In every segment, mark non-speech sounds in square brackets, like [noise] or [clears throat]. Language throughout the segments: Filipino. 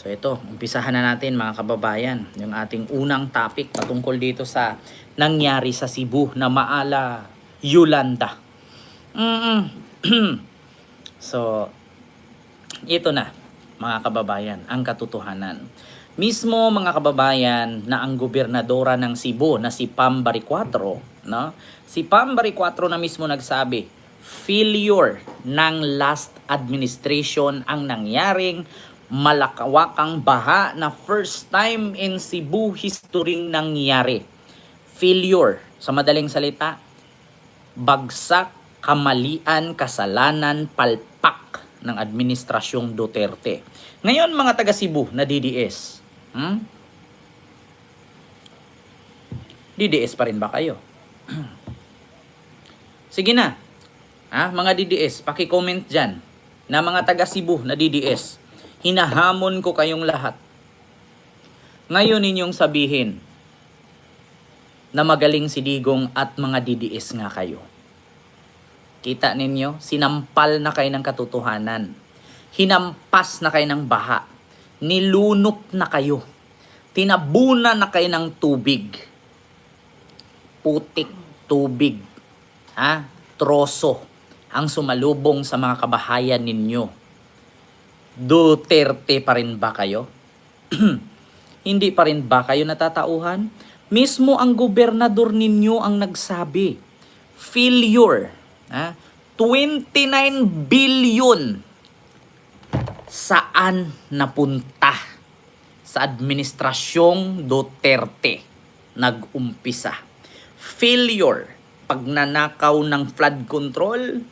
So ito, umpisahan na natin mga kababayan, yung ating unang topic patungkol dito sa nangyari sa Cebu na Maala Yolanda. Mm [clears throat] so, ito na mga kababayan, ang katotohanan. Mismo mga kababayan na ang gobernadora ng Cebu na si Pam Baricuatro, no? Si Pam Baricuatro na mismo nagsabi, failure ng last administration ang nangyaring malakawakang baha na first time in Cebu history nangyari. Failure, sa madaling salita, bagsak, kamalian, kasalanan, palpak ng administrasyong Duterte. Ngayon mga taga Cebu na DDS, hmm? DDS pa rin ba kayo? [clears throat] Sige na, ah, mga DDS, paki-comment dyan na mga taga Cebu na DDS, hinahamon ko kayong lahat. Ngayon ninyong sabihin na magaling si Digong at mga DDS nga kayo. Kita ninyo, sinampal na kayo ng katotohanan. Hinampas na kayo ng baha. Nilunok na kayo. Tinabunan na kayo ng tubig. Putik tubig. Ha? Troso ang sumalubong sa mga kabahayan ninyo. Duterte pa rin ba kayo? [clears throat] Hindi pa rin ba kayo natatauhan? Mismo ang gobernador ninyo ang nagsabi, failure, ha? 29 billion saan napunta sa administrasyong Duterte nag-umpisa. Failure, pagnanakaw ng flood control,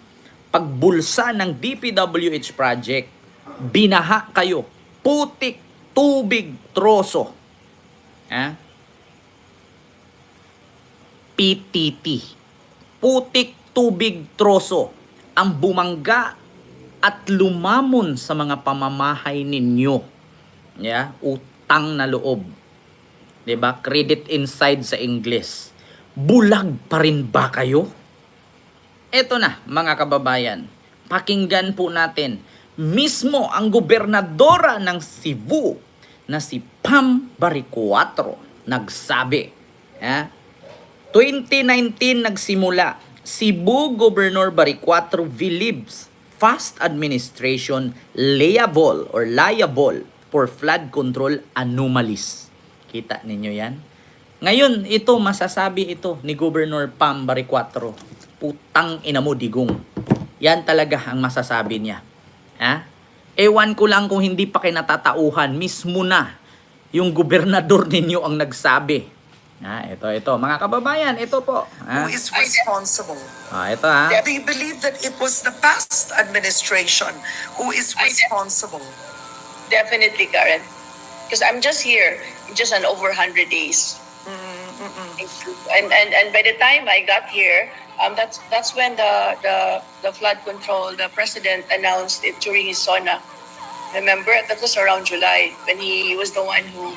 pagbulsa ng DPWH project, binaha kayo, putik, tubig, troso. Ha? PTT. Putik, tubig, troso. Ang bumangga at lumamon sa mga pamamahay ninyo. Yeah? Utang na loob. 'Di ba? Credit inside sa English. Bulag pa rin ba kayo? Eto na, mga kababayan. Pakinggan po natin mismo ang gobernadora ng Cebu na si Pam Baricuatro nagsabi. Ha? 2019 nagsimula. Cebu Governor Baricuatro believes fast administration liable or liable for flood control anomalies. Kita ninyo yan? Ngayon, ito, masasabi ito ni Governor Pam Baricuatro. Putang ina mo, digong. Yan talaga ang masasabi niya. Ha? Ewan ko lang kung hindi pa kayo natatauhan, mismo na yung gobernador ninyo ang nagsabi. Ha, ito, ito. Mga kababayan, ito po. Ha? who is responsible. Ah, ito ha. You believe that it was the past administration who is responsible? Definitely, Karen. Because I'm just here just an over 100 days. And, and and by the time I got here, um, that's that's when the, the the flood control, the president announced it during his SONA. Remember, that was around July when he was the one who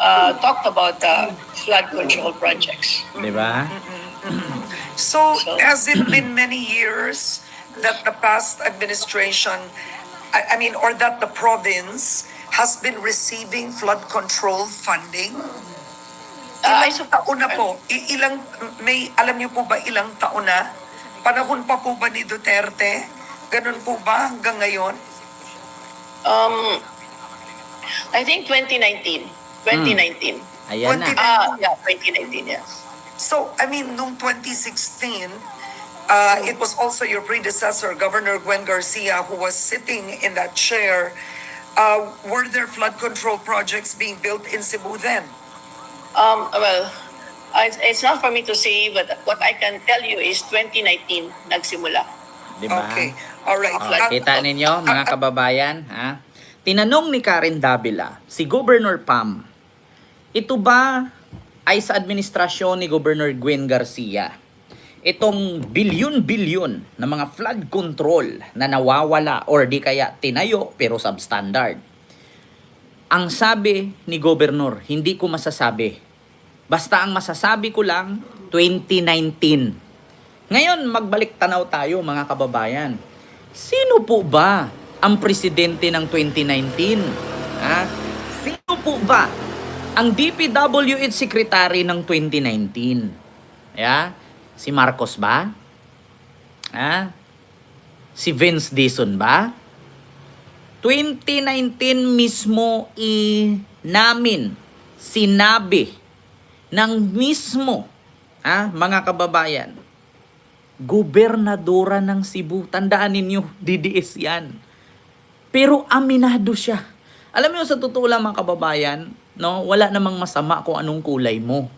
uh, talked about the flood control projects. Di ba? So So- has it been many years that the past administration, I, I mean, or that the province has been receiving flood control funding? Uh, Ilang suppose- taon na po? I- ilang, may, alam niyo po ba ilang taon na? Panahon pa po ba ni Duterte? Ganun po ba hanggang ngayon? Um, I think 2019. 2019. Ayan na. Ah, yeah, 2019, yeah. So, I mean, noong 2016, uh, it was also your predecessor, Governor Gwen Garcia, who was sitting in that chair. Uh, were there flood control projects being built in Cebu then? Um, well, it's not for me to say, but what I can tell you is 2019 nagsimula. Di ba? Okay, all right. Oh, Uh, kita ninyo, mga kababayan, ha? Tinanong ni Karen Davila, si Governor Pam, ito ba ay sa administrasyon ni Governor Gwen Garcia? Itong bilyon-bilyon na mga flood control na nawawala or di kaya tinayo pero substandard. Ang sabi ni Governor, hindi ko masasabi. Basta ang masasabi ko lang, 2019. Ngayon, magbalik tanaw tayo mga kababayan. Sino po ba ang presidente ng 2019? Ha? po ba ang DPWH Secretary ng 2019? Yeah? Si Marcos ba? Ha? Si Vince Dizon ba? 2019 mismo i namin sinabi ng mismo ah, mga kababayan gobernadora ng Cebu tandaan ninyo DDS yan pero aminado siya alam mo sa totoo lang mga kababayan no wala namang masama kung anong kulay mo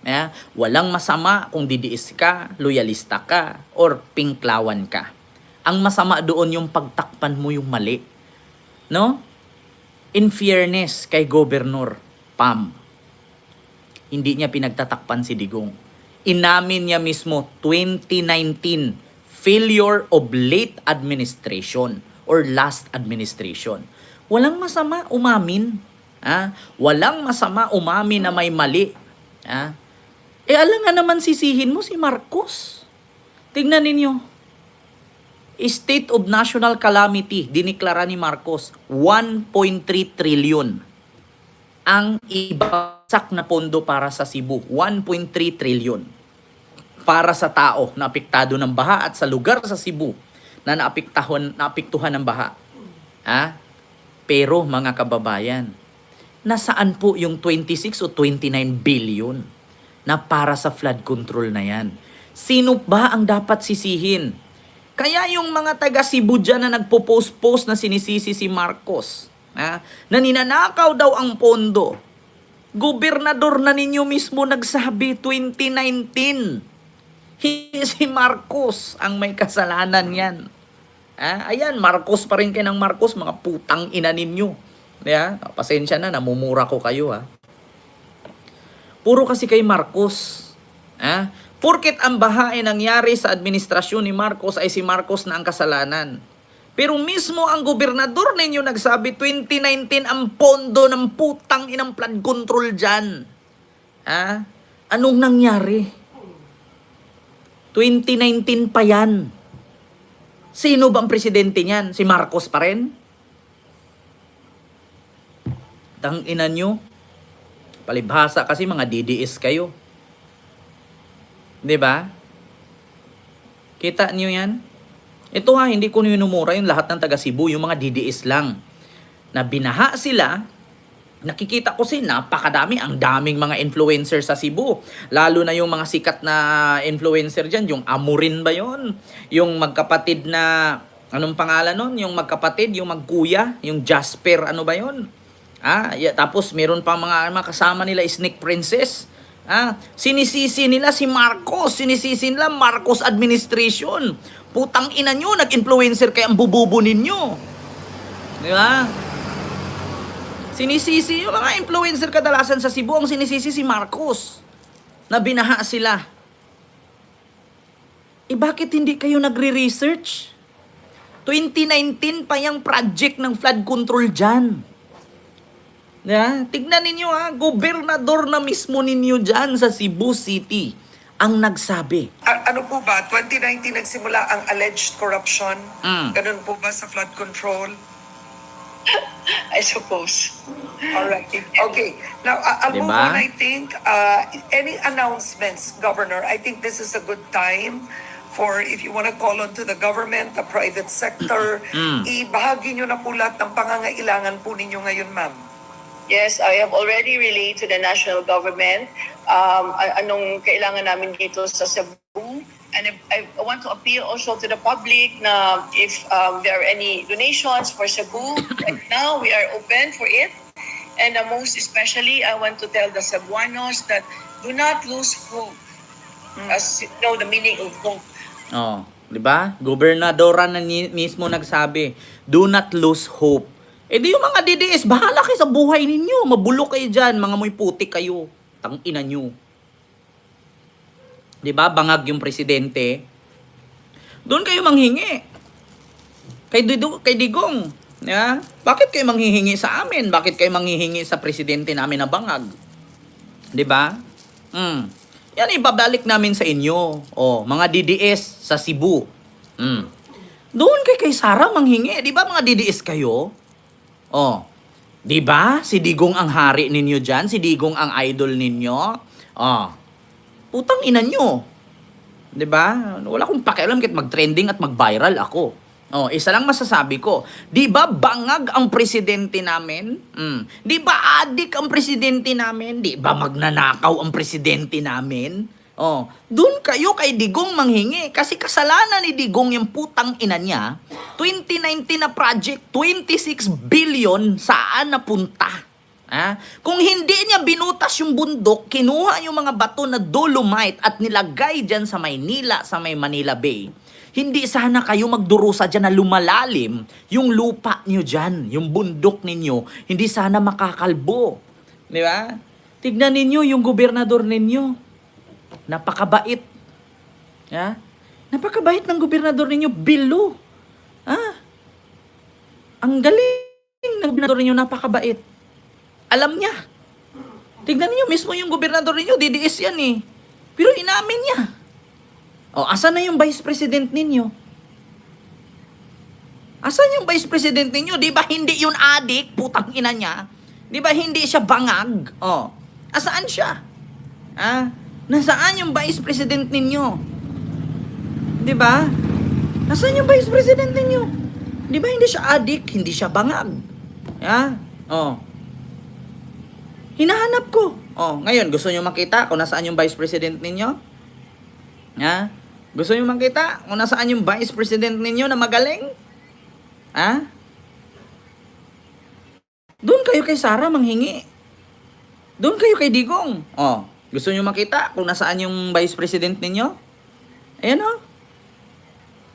Yeah? Walang masama kung didiis ka, loyalista ka, or pinklawan ka. Ang masama doon yung pagtakpan mo yung mali. No? In fairness kay Governor Pam, hindi niya pinagtatakpan si Digong. Inamin niya mismo 2019 failure of late administration or last administration. Walang masama umamin. Ha? Walang masama umamin na may mali. Ha? Eh alam nga naman sisihin mo si Marcos. Tingnan ninyo. State of National Calamity, diniklara ni Marcos, 1.3 trillion ang ibagsak na pondo para sa Cebu. 1.3 trillion para sa tao na apektado ng baha at sa lugar sa Cebu na naapektuhan, naapektuhan ng baha. Ha? Pero mga kababayan, nasaan po yung 26 o 29 billion na para sa flood control na yan? Sino ba ang dapat sisihin? Kaya yung mga taga Cebu dyan na nagpo-post-post na sinisisi si Marcos, ha, na ninanakaw daw ang pondo, gobernador na ninyo mismo nagsabi 2019. Hi- si Marcos ang may kasalanan yan. Ah, ayan, Marcos pa rin kayo ng Marcos, mga putang ina ninyo. Yeah, pasensya na, namumura ko kayo ha. Puro kasi kay Marcos. Ah, Porket ang baha ay nangyari sa administrasyon ni Marcos ay si Marcos na ang kasalanan. Pero mismo ang gobernador ninyo nagsabi 2019 ang pondo ng putang inang flood control dyan. Ah, anong nangyari? 2019 pa yan. Sino ba ang presidente niyan? Si Marcos pa rin? Tang ina nyo. Palibhasa kasi mga DDS kayo. 'Di ba? Kita niyo yan? Ito ha, hindi ko minumura yung lahat ng taga Cebu, yung mga DDS lang. Na binaha sila, nakikita ko sin napakadami, ang daming mga influencer sa Cebu. Lalo na yung mga sikat na influencer dyan, yung Amurin ba yon Yung magkapatid na, anong pangalan nun? Yung magkapatid, yung magkuya, yung Jasper, ano ba yon Ah, yeah, tapos meron pa mga, mga kasama nila, Snake Princess. Ah, sinisisi nila si Marcos, sinisisi nila Marcos administration. Putang ina nyo, nag-influencer kaya ang bububo ninyo. Di ba? Sinisisi yung mga influencer kadalasan sa Cebu, ang sinisisi si Marcos. Na binaha sila. Eh bakit hindi kayo nagre-research? 2019 pa yung project ng flood control dyan. Yeah, tignan ninyo ha, gobernador na mismo ninyo dyan sa Cebu City ang nagsabi. A- ano po ba, 2019 nagsimula ang alleged corruption? Mm. Ganun po ba sa flood control? [laughs] I suppose. Alright. Okay. Now, I- I'll move Diba? on, I think. Uh, any announcements, Governor? I think this is a good time for if you want to call on to the government, the private sector, Mm. ibahagi nyo na po lahat ng pangangailangan po ninyo ngayon, ma'am. Yes, I have already relayed to the national government um, anong kailangan namin dito sa Cebu. And I, I want to appeal also to the public na if um, there are any donations for Cebu, [clears throat] right now we are open for it. And uh, most especially, I want to tell the Cebuanos that do not lose hope. As you know, the meaning of hope. Oh, 'di ba? Gobernadora na mismo nagsabi, "Do not lose hope." Eh di yung mga DDS, bahala kayo sa buhay ninyo. Mabulok kayo dyan, mga muy putik kayo. Tang ina nyo. 'Di ba? Bangag yung presidente. Doon kayo manghingi. Kay, Dido, kay Digong. Ya? Bakit kayo manghihingi sa amin? Bakit kayo manghihingi sa presidente namin na bangag? 'Di ba? Mm. Yan ibabalik namin sa inyo. Oh, mga DDS sa Cebu. Mm. Doon kay kay Sara manghingi, 'di ba mga DDS kayo? Oh. Di ba? Si Digong ang hari ninyo dyan. Si Digong ang idol ninyo. Oh. Putang ina nyo. Di ba? Wala akong pakialam kahit mag-trending at mag-viral ako. Oh, isa lang masasabi ko. Di ba bangag ang presidente namin? Mm. Di ba adik ang presidente namin? Di ba magnanakaw ang presidente namin? Oh, dun kayo kay Digong manghingi kasi kasalanan ni Digong yung putang ina niya. 2019 na project, 26 billion saan napunta? Ha? Kung hindi niya binutas yung bundok, kinuha yung mga bato na dolomite at nilagay dyan sa Maynila, sa may Manila Bay, hindi sana kayo magdurusa dyan na lumalalim yung lupa niyo dyan, yung bundok ninyo, hindi sana makakalbo. Di ba? Tignan ninyo yung gobernador ninyo. Napakabait. Ha? Napakabait ng gobernador ninyo, Bilo. Ha? Ang galing ng gobernador ninyo, napakabait. Alam niya. Tignan niyo mismo yung gobernador ninyo, DDS yan eh. Pero inamin niya. O, asan na yung vice president ninyo? Asan yung vice president ninyo? Di ba hindi yun adik, putang ina niya? Di ba hindi siya bangag? O, asaan siya? Ha? Nasaan yung vice president ninyo? Di ba? Nasaan yung vice president ninyo? Di ba hindi siya adik, hindi siya bangag? Ha? Oh. Hinahanap ko. Oh, ngayon gusto niyo makita kung nasaan yung vice president ninyo? Ha? Gusto niyo makita kung nasaan yung vice president ninyo na magaling? Ha? Doon kayo kay Sara manghingi. Doon kayo kay Digong. Oh, gusto niyo makita kung nasaan yung vice president ninyo? Ayan oh.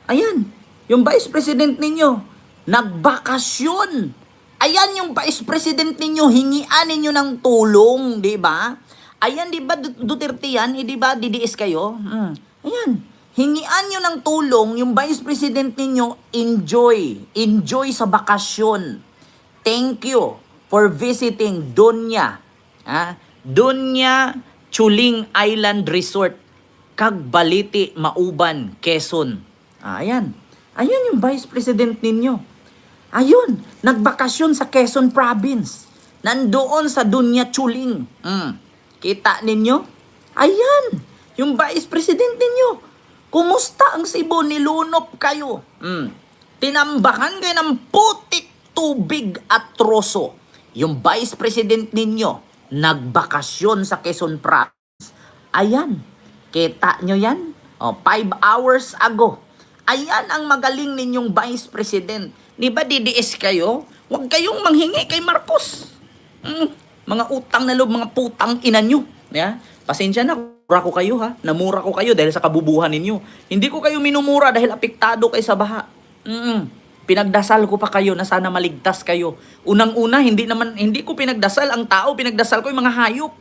Ayan, yung vice president ninyo, nagbakasyon. Ayan yung vice president ninyo, hingian ninyo ng tulong, di ba? Ayan, di ba, Du- Duterte yan? Eh, di ba, DDS kayo? Hmm. Ayan, hingian nyo ng tulong, yung vice president ninyo, enjoy. Enjoy sa bakasyon. Thank you for visiting Donya. Ah, Donya Chuling Island Resort. Kagbaliti, Mauban, Quezon. Ah, ayan. Ayan yung vice president ninyo. Ayun, nagbakasyon sa Quezon Province. Nandoon sa Dunya Chuling. Mm. Kita ninyo? Ayan, yung vice president ninyo. Kumusta ang Cebu? Nilunop kayo. Mm. Tinambakan kayo ng putik tubig at troso. Yung vice president ninyo, nagbakasyon sa Quezon Province. Ayan, kita nyo yan? O, five hours ago. Ayan ang magaling ninyong vice president. Di ba DDS kayo? Huwag kayong manghingi kay Marcos. Mm, mga utang na loob, mga putang ina nyo. Yeah? Pasensya na, mura ko kayo ha. Namura ko kayo dahil sa kabubuhan ninyo. Hindi ko kayo minumura dahil apektado kayo sa baha. Mm, pinagdasal ko pa kayo na sana maligtas kayo. Unang-una, hindi naman hindi ko pinagdasal ang tao, pinagdasal ko yung mga hayop.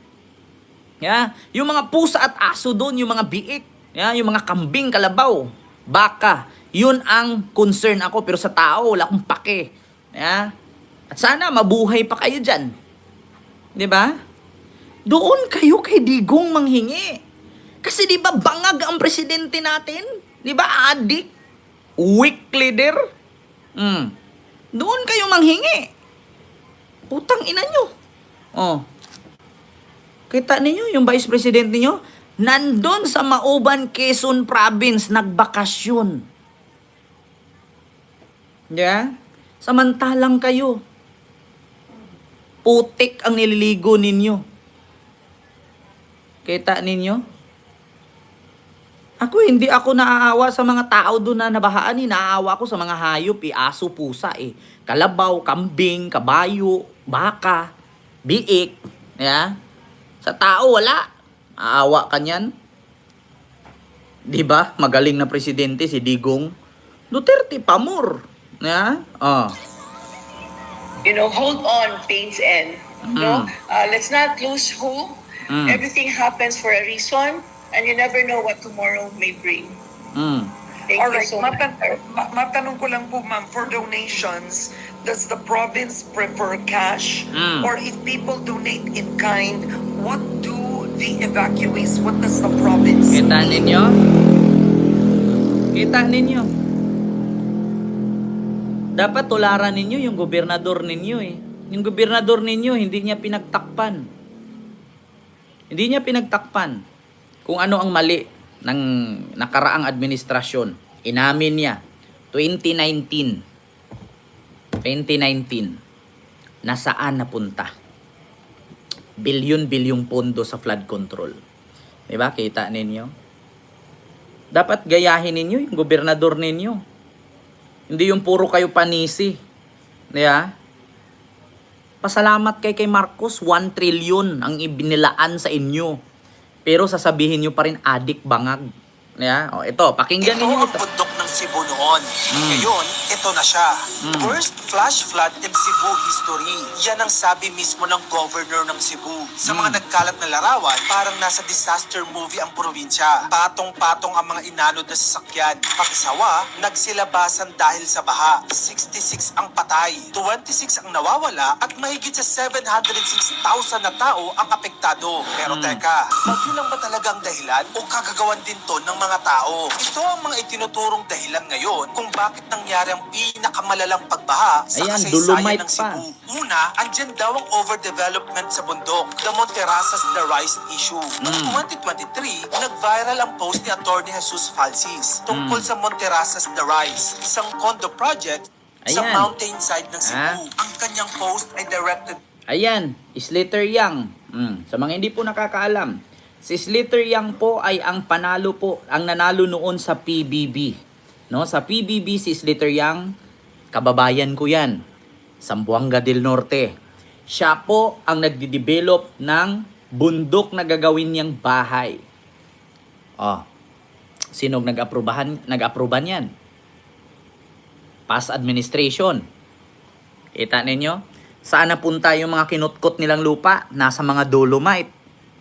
Yeah? Yung mga pusa at aso doon, yung mga biik, yeah? yung mga kambing, kalabaw, baka, yun ang concern ako. Pero sa tao, wala akong pake. Yeah? At sana mabuhay pa kayo dyan. 'Di ba? Doon kayo kay Digong manghingi. Kasi 'di ba bangag ang presidente natin? 'Di ba adik? Weak leader? Mm. Doon kayo manghingi. Putang ina nyo. Oh. Kita ninyo yung vice president ninyo? Nandun sa Mauban, Quezon Province, nagbakasyon. Yeah? Samantalang kayo, putik ang nililigo ninyo. Kita ninyo? Ako, hindi ako naaawa sa mga tao doon na nabahaan. Eh. Naaawa ako sa mga hayop, eh. aso, pusa, eh. Kalabaw, kambing, kabayo, baka, biik. Yeah? Sa tao, wala. Aawa ka niyan. Di ba? Magaling na presidente si Digong. Duterte, pamor. Yeah? Oh. you know, hold on, pains end. No, Mm. uh, let's not lose hope. Mm. Everything happens for a reason, and you never know what tomorrow may bring. Mm. Thank All you right, so much. matan- ma- matanong ko lang po ma'am, for donations, does the province prefer cash? Mm. Or if people donate in kind, what do the evacuees, what does the province Kita ninyo? Kita ninyo? Dapat tularan ninyo yung gobernador ninyo eh. yung gobernador ninyo, hindi niya pinagtakpan. Hindi niya pinagtakpan kung ano ang mali ng nakaraang administrasyon. Inamin niya, 2019, 2019, nasaan napunta? Bilyon-bilyong pondo sa flood control. Di ba? Kita ninyo? Dapat gayahin ninyo yung gobernador ninyo. Hindi yung puro kayo panisi. Di ba? Pasalamat kay kay Marcos, 1 trillion ang ibinilaan sa inyo. Pero sasabihin nyo pa rin adik bangag. Yeah? O, ito, pakinggan Ito ninyo ang ito. bundok ng Cebu noon. Ngayon, ito na siya. Worst flash flood in Cebu history. Yan ang sabi mismo ng governor ng Cebu. Sa mga nagkalat na larawan, parang nasa disaster movie ang probinsya. Patong-patong ang mga inanod na sasakyan. Pakisawa, nagsilabasan dahil sa baha. 66 ang patay, 26 ang nawawala at mahigit sa 706,000 na tao ang apektado. Pero teka, bagyo lang ba talaga ang dahilan o kagagawan din to ng mga tao? Ito ang mga itinuturong dahilan ngayon kung bakit nangyari ang pinakamalalang pagbaha sa Ayan, kasaysayan ng pa. Cebu. Una, andyan daw ang overdevelopment sa bundok, the Monterasas the Rise issue. Noong 2023, nag-viral ang post ni Atty. Jesus Falsis tungkol sa Monterasas the Rise, isang condo project sa Ayan. mountainside ng Cebu. Ang kanyang post ay directed Ayan, Slater Young. Mm, sa mga hindi po nakakaalam, si Slater Young po ay ang panalo po, ang nanalo noon sa PBB. No, sa PBB si Slater Young, kababayan ko 'yan. Sambuanga del Norte. Siya po ang nagde-develop ng bundok na gagawin niyang bahay. Oh. Sino nag-aprobahan, nag-aproban 'yan? Past administration. Kita ninyo? Saan napunta yung mga kinutkot nilang lupa? Nasa mga dolomite.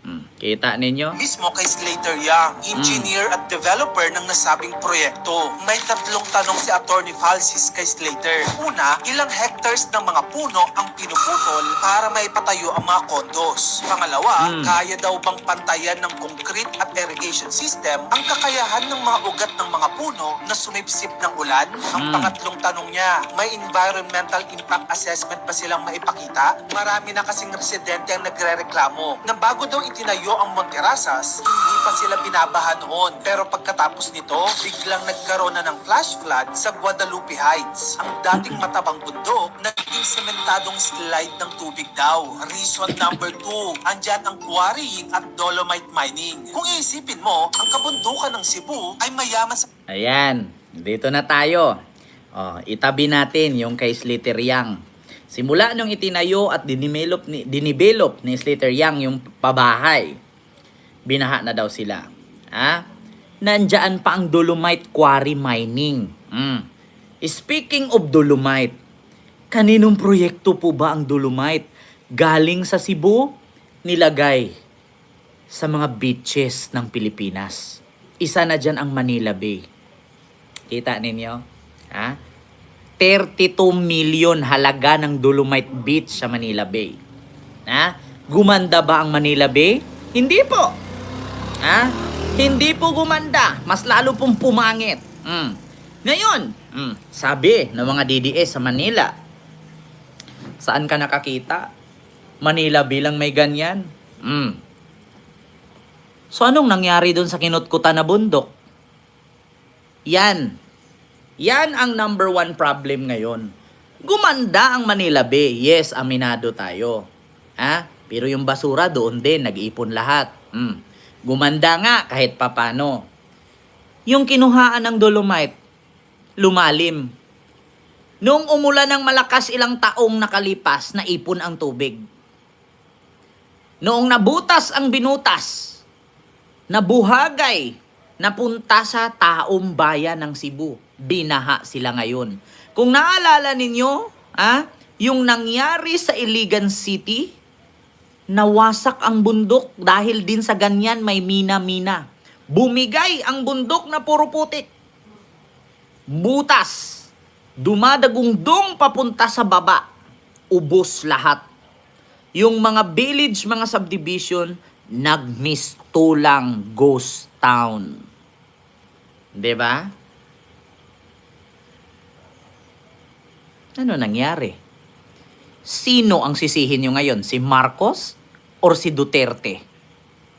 Hmm, kita ninyo? mismo kay Slater Young, engineer at developer ng nasabing proyekto. May tatlong tanong si Attorney Falsis kay Slater. Una, ilang hectares ng mga puno ang pinuputol para maipatayo ang mga kondos? Pangalawa, Mm. kaya daw bang pantayan ng concrete at irrigation system ang kakayahan ng mga ugat ng mga puno na sumipsip ng ulan? Ang pangatlong tanong niya, may environmental impact assessment ba silang maipakita? Marami na kasing residente ang nagre-reklamo na bago daw itinayo ang Monterasas, hindi pa sila binabaha noon. Pero pagkatapos nito, biglang nagkaroon na ng flash flood sa Guadalupe Heights. Ang dating matabang bundok, naging sementadong slide ng tubig daw. Reason number two, andyan ang quarrying at dolomite mining. Kung iisipin mo, ang kabundukan ng Cebu ay mayaman sa Ayan, dito na tayo. Oh, itabi natin yung kay Slater Young. Simula nung itinayo at dinivelop ni, dinivelop ni Slater Young yung pabahay, binaha na daw sila. Ha? Nandyan pa ang dolomite quarry mining. Mm. Speaking of dolomite, kaninong proyekto po ba ang dolomite? Galing sa Cebu, nilagay sa mga beaches ng Pilipinas. Isa na dyan ang Manila Bay. Kita ninyo? Ha? 32 million halaga ng Dolomite Beach sa Manila Bay. Ha? Gumanda ba ang Manila Bay? Hindi po. Ha? Hindi po gumanda. Mas lalo pong pumangit. Mm. Ngayon, mm, sabi ng mga DDS sa Manila, saan ka nakakita? Manila bilang may ganyan. Mm. So anong nangyari doon sa kinutkutan na bundok? Yan. Yan ang number one problem ngayon. Gumanda ang Manila Bay. Yes, aminado tayo. Ha? Pero yung basura doon din, nag-ipon lahat. Mm. Gumanda nga kahit papano. Yung kinuhaan ng dolomite, lumalim. Noong umulan ng malakas ilang taong nakalipas, naipon ang tubig. Noong nabutas ang binutas, nabuhagay, napunta sa taong bayan ng Cebu. Binaha sila ngayon. Kung naalala ninyo, ah, yung nangyari sa Iligan City, nawasak ang bundok dahil din sa ganyan may mina-mina. Bumigay ang bundok na puro putik. Butas. Dumadagungdong papunta sa baba. Ubos lahat. Yung mga village, mga subdivision, nagmistulang ghost town. 'Di ba? Ano nangyari? Sino ang sisihin nyo ngayon? Si Marcos or si Duterte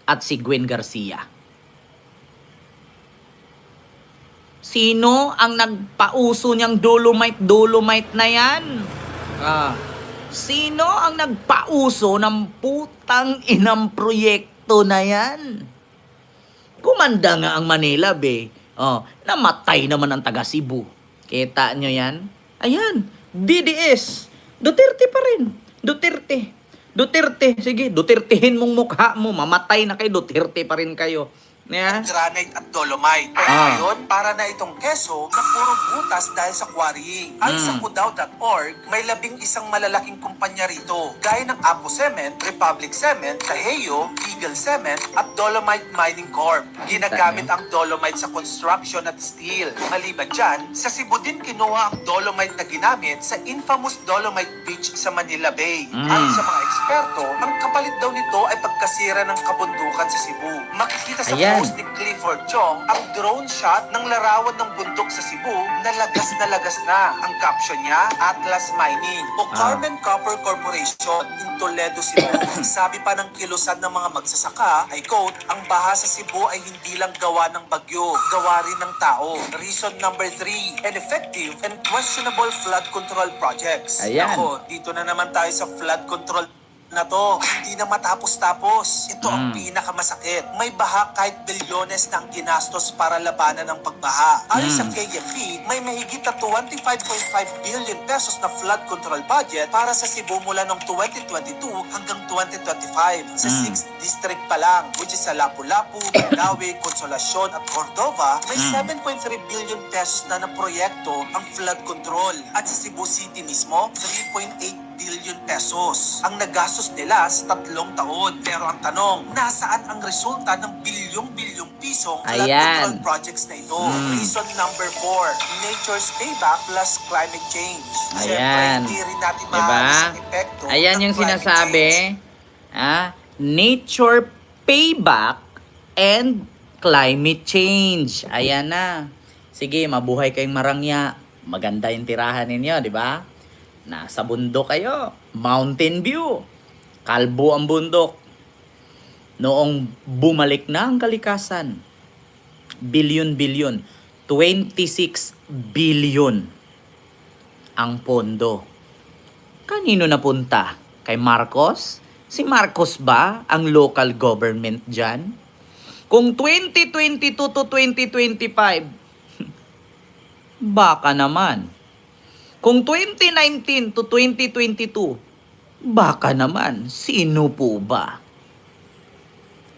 at si Gwen Garcia? Sino ang nagpauso niyang dolomite-dolomite na yan? Ah, sino ang nagpauso ng putang inang proyekto na yan? Kumanda nga ang Manila, be. Oh, namatay naman ang taga Cebu. Kita nyo yan? Ayan, DDS. Duterte pa rin. Duterte. Duterte. Sige, Dutertehin mong mukha mo. Mamatay na kay Duterte pa rin kayo. Yeah? granite at dolomite. Pero Ah. ngayon, para na itong keso na puro butas dahil sa quarrying. Sa Mm. kudaw.org, may labing isang malalaking kumpanya rito, gaya ng Apo Cement, Republic Cement, Taheo, Eagle Cement, at Dolomite Mining Corp. Ginagamit ang dolomite sa construction at steel. Maliban dyan, sa Cebu din kinuha ang dolomite na ginamit sa infamous Dolomite Beach sa Manila Bay. Mm. Ayon sa mga eksperto, ang kapalit daw nito ay pagkasira ng kabundukan sa Cebu. Makikita sa Ayan. Post ni Clifford Chong ang drone shot ng larawan ng bundok sa Cebu na lagas na lagas na. Ang caption niya, Atlas Mining o Ah. Carmen Copper Corporation in Toledo, Cebu. [coughs] Sabi pa ng kilusan ng mga magsasaka, ay quote, ang baha sa Cebu ay hindi lang gawa ng bagyo, gawa rin ng tao. Reason number three, ineffective and questionable flood control projects. Ayan. Ako, dito na naman tayo sa flood control na to. Hindi na matapos-tapos. Ito ang Mm. pinakamasakit. May baha kahit bilyones na ang ginastos para labanan ng pagbaha. Ayon sa Mm. KMP, may mahigit na 25.5 billion pesos na flood control budget para sa Cebu mula noong 2022 hanggang 2025. Sa Mm. 6th district pa lang, which is sa Lapu-Lapu, Mandawi, [coughs] Consolacion at Cordova, may Mm. 7.3 billion pesos na na proyekto ang flood control. At sa Cebu City mismo, 3.8 billion pesos ang nagastos nila sa tatlong taon. Pero ang tanong, nasaan ang resulta ng bilyong-bilyong pisong Ayan. projects na ito? Mm. Reason number four, nature's payback plus climate change. Siyempre, Ayan. hindi rin natin Diba? epekto Ayan ng yung sinasabi. change. Ah, nature payback and climate change. Ayan na. Sige, mabuhay kayong marangya. Maganda yung tirahan ninyo, di ba? Nasa bundok kayo. Mountain view. Kalbo ang bundok. Noong bumalik na ang kalikasan, bilyon-bilyon, 26 billion ang pondo. Kanino napunta? Kay Marcos? Si Marcos ba ang local government dyan? Kung 2022 to 2025, [laughs] baka naman. Kung 2019 to 2022, baka naman. Sino po ba?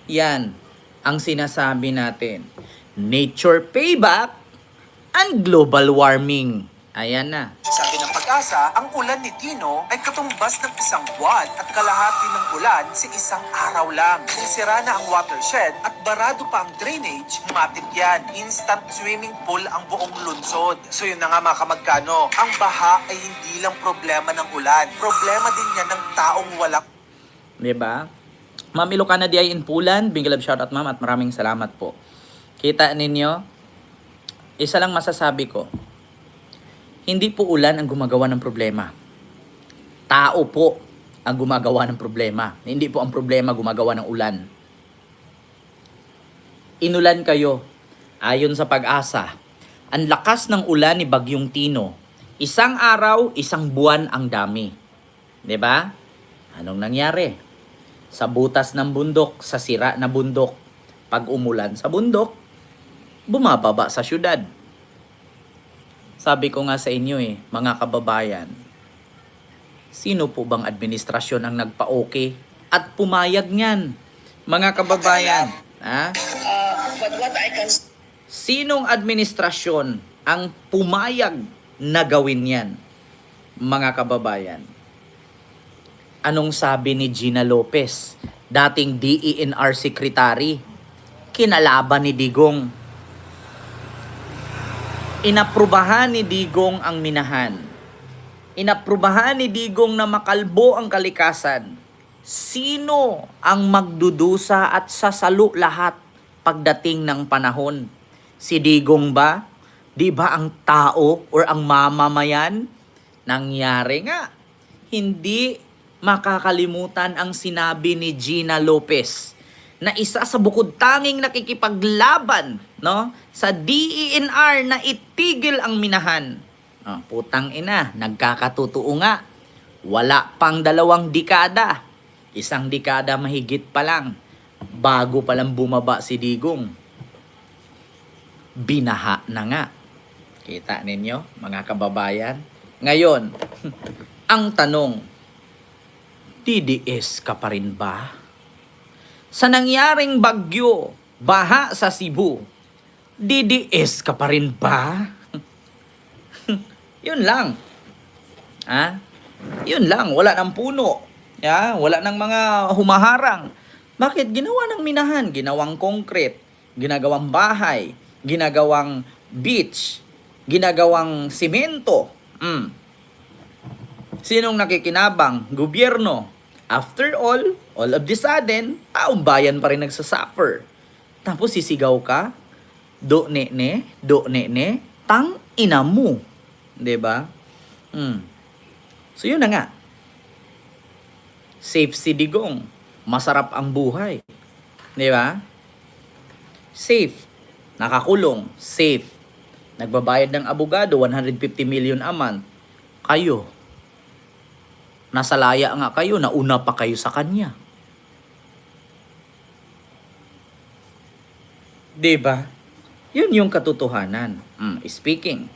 Yan ang sinasabi natin. Nature payback and global warming. Ayan na. Sabi ng pag-asa, ang ulan ni Tino ay katumbas ng isang buwan at kalahati ng ulan sa isang araw lang. Sisira na ang watershed at barado pa ang drainage, matik yan. Instant swimming pool ang buong lungsod. So yun na nga mga kamagkano, ang baha ay hindi lang problema ng ulan. Problema din yan ng taong walang Di ba? Ma'am Ilocana di ay in Pulan. Big love shoutout ma'am at maraming salamat po. Kita ninyo, isa lang masasabi ko, hindi po ulan ang gumagawa ng problema. Tao po ang gumagawa ng problema. Hindi po ang problema gumagawa ng ulan. Inulan kayo. Ayon sa pag-asa, ang lakas ng ulan ni Bagyong Tino, isang araw, isang buwan ang dami. 'Di ba? Anong nangyari? Sa butas ng bundok, sa sira na bundok. Pag umulan sa bundok, bumababa sa syudad. Sabi ko nga sa inyo eh, mga kababayan, sino po bang administrasyon ang nagpa-okay at pumayag niyan? Mga kababayan, ha? Uh, but what I can Sinong administrasyon ang pumayag na gawin yan? Mga kababayan. Anong sabi ni Gina Lopez, dating DENR Secretary, kinalaban ni Digong. Inaprubahan ni Digong ang minahan. Inaprubahan ni Digong na makalbo ang kalikasan. Sino ang magdudusa at sasalo lahat pagdating ng panahon? Si Digong ba? Di ba ang tao or ang mamamayan? Nangyari nga. hindi makakalimutan ang sinabi ni Gina Lopez na isa sa bukod tanging nakikipaglaban no sa DENR na itigil ang minahan. Ah, putang ina, nagkakatotoo nga. Wala pang dalawang dekada. Isang dekada mahigit pa lang. Bago pa lang bumaba si Digong. Binaha na nga. Kita ninyo, mga kababayan? Ngayon, [laughs] ang tanong, DDS ka pa rin ba? Sa nangyaring bagyo, baha sa Cebu, DDS ka pa rin ba? [laughs] Yun lang. Ha? Yun lang, wala ng puno. Ya, wala ng mga humaharang. Bakit ginawa ng minahan? Ginawang concrete, ginagawang bahay, ginagawang beach, ginagawang simento. Mm. Sinong nakikinabang? Gobyerno. After all, all of the sudden, taong bayan pa rin nagsasuffer. Tapos sisigaw ka, do ne ne, do ne ne, tang ina mo. 'Di ba? Mm. So yun na nga. Safe si Digong. Masarap ang buhay. 'Di ba? Safe. Nakakulong. Safe. Nagbabayad ng abogado 150 million a month. Kayo. Nasa laya nga kayo, nauna pa kayo sa kanya. 'Di ba? Yun yung katotohanan. Mm, speaking,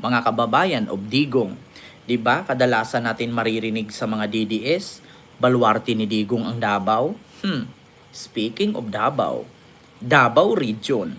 mga kababayan of Digong, 'di ba? Kadalasan natin maririnig sa mga DDS, baluarte ni Digong ang Davao. Hmm. Speaking of Davao, Davao Region,